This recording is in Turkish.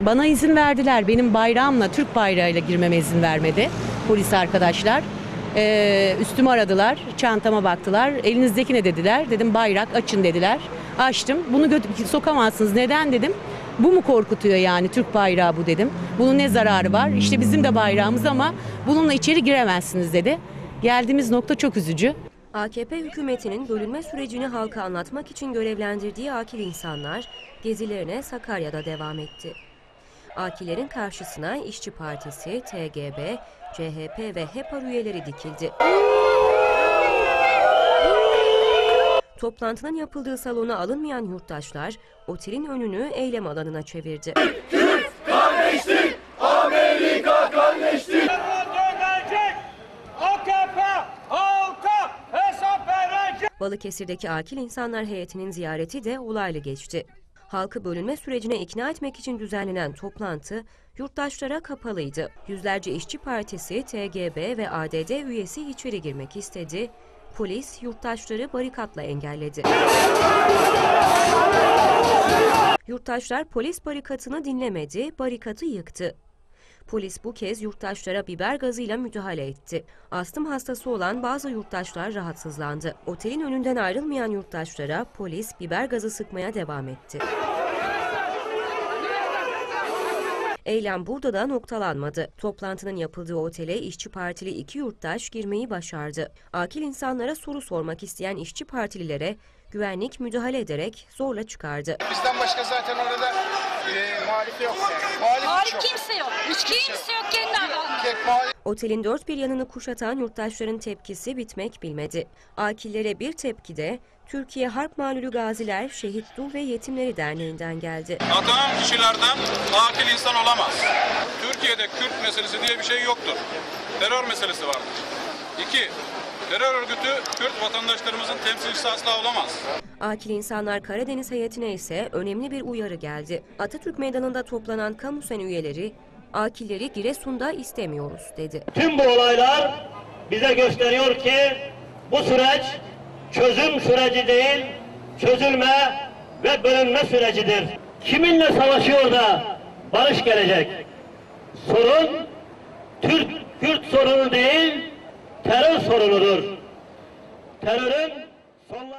Bana izin verdiler. Benim bayrağımla, Türk bayrağıyla girmeme izin vermedi polis arkadaşlar. Ee, üstümü aradılar, çantama baktılar. Elinizdeki ne dediler? Dedim bayrak açın dediler. Açtım. Bunu sokamazsınız. Neden dedim. Bu mu korkutuyor yani Türk bayrağı bu dedim. Bunun ne zararı var? İşte bizim de bayrağımız ama bununla içeri giremezsiniz dedi. Geldiğimiz nokta çok üzücü. AKP hükümetinin bölünme sürecini halka anlatmak için görevlendirdiği akil insanlar gezilerine Sakarya'da devam etti. Akilerin karşısına İşçi Partisi, TGB, CHP ve HEPAR üyeleri dikildi. Toplantının yapıldığı salona alınmayan yurttaşlar otelin önünü eylem alanına çevirdi. AKP halka hesap verecek. Balıkesir'deki akil insanlar heyetinin ziyareti de olaylı geçti. Halkı bölünme sürecine ikna etmek için düzenlenen toplantı yurttaşlara kapalıydı. Yüzlerce işçi partisi, TGB ve ADD üyesi içeri girmek istedi. Polis yurttaşları barikatla engelledi. Yurttaşlar polis barikatını dinlemedi, barikatı yıktı. Polis bu kez yurttaşlara biber gazıyla müdahale etti. Astım hastası olan bazı yurttaşlar rahatsızlandı. Otelin önünden ayrılmayan yurttaşlara polis biber gazı sıkmaya devam etti. Eylem burada da noktalanmadı. Toplantının yapıldığı otele işçi partili iki yurttaş girmeyi başardı. Akil insanlara soru sormak isteyen işçi partililere güvenlik müdahale ederek zorla çıkardı. Bizden başka zaten orada e, muhalif yok. Muhalif, hiç yok. kimse yok. Hiç kimse yok kendi. Tek muhalif Otelin dört bir yanını kuşatan yurttaşların tepkisi bitmek bilmedi. Akillere bir tepki de Türkiye Harp Malulü Gaziler, Şehit Dul ve Yetimleri Derneği'nden geldi. Atanan kişilerden akil insan olamaz. Türkiye'de Kürt meselesi diye bir şey yoktur. Terör meselesi vardır. İki, terör örgütü Kürt vatandaşlarımızın temsilcisi asla olamaz. Akil insanlar Karadeniz heyetine ise önemli bir uyarı geldi. Atatürk Meydanı'nda toplanan kamu sen üyeleri, akilleri Giresun'da istemiyoruz dedi. Tüm bu olaylar bize gösteriyor ki bu süreç çözüm süreci değil, çözülme ve bölünme sürecidir. Kiminle savaşıyor da barış gelecek? Sorun Türk Kürt sorunu değil, sorunudur. Terörün